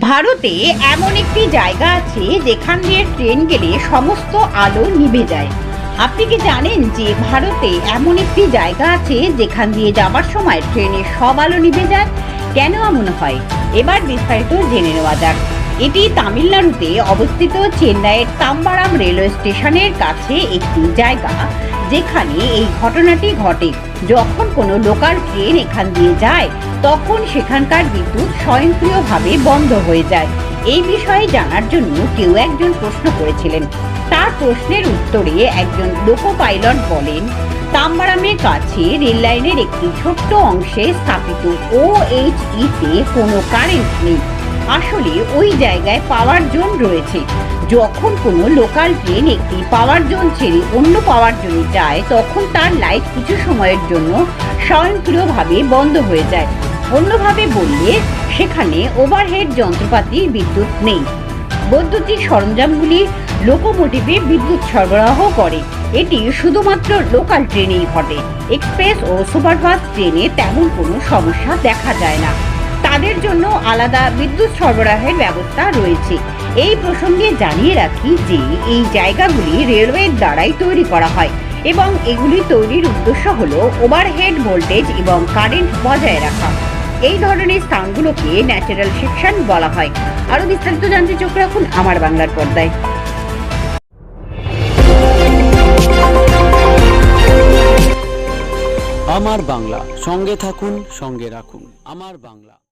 ভারতে এমন একটি জায়গা আছে যেখান দিয়ে ট্রেন গেলে সমস্ত আলো নিভে যায়। আপনি কি জানেন যে ভারতে এমন একটি জায়গা আছে যেখান দিয়ে যাবার সময় ট্রেনের সব আলো নিভে যায়? কেন এমন হয়? এবার বিস্তারিত জেনে নেওয়া যাক। এটি তামিলনাড়ুতে অবস্থিত চেন্নাইয়ের তাম্বারাম রেলওয়ে স্টেশনের কাছে একটি জায়গা। যেখানে এই ঘটনাটি ঘটে। যখন কোনো লোকাল ট্রেন এখান দিয়ে যায়, তখন সেখানকার বিদ্যুৎ স্বয়ংক্রিয়ভাবে বন্ধ হয়ে যায়। এই বিষয়ে জানার জন্য কেউ একজন প্রশ্ন করেছিলেন। তার প্রশ্নের উত্তরে একজন লোকো পাইলট বলেন, তাম্বারামের কাছে রেল লাইনের একটি ছোট্ট অংশে স্থাপিত ও এইচ ইতে কোনো কারেন্ট নেই। আসলে ওই জায়গায় পাওয়ার জোন রয়েছে। যখন কোনো লোকাল ট্রেন একটি পাওয়ার জোন ছেড়ে অন্য পাওয়ার জোনে যায়, তখন তার লাইট কিছু সময়ের জন্য স্বয়ংক্রিয়ভাবে বন্ধ হয়ে যায়। অন্যভাবে বললে, সেখানে ওভারহেড যন্ত্রপাতির বিদ্যুৎ নেই। বৈদ্যুতিক সরঞ্জামগুলি লোকোমোটিভে বিদ্যুৎ সরবরাহ করে। এটি শুধুমাত্র লোকাল ট্রেনেই ঘটে। এক্সপ্রেস ও সুপারফাস্ট ট্রেনে তেমন কোনো সমস্যা দেখা যায় না। তাদের জন্য আলাদা বিদ্যুৎ সরবরাহের ব্যবস্থা রয়েছে। এই প্রসঙ্গে জানিয়ে রাখি যে, এই জায়গাগুলি রেলওয়ের দ্বারাই তৈরি করা হয় এবং এগুলি তৈরির উদ্দেশ্য হল ওভারহেড ভোল্টেজ এবং কারেন্ট বজায় রাখা। এই ধরনের স্থানগুলোকে ন্যাচারাল সেকশন বলা হয়। আরও বিস্তারিত জানতে চোখ রাখুন আমার বাংলার পর্দায়। আমার বাংলা, সঙ্গে থাকুন, সঙ্গে রাখুন। আমার বাংলা।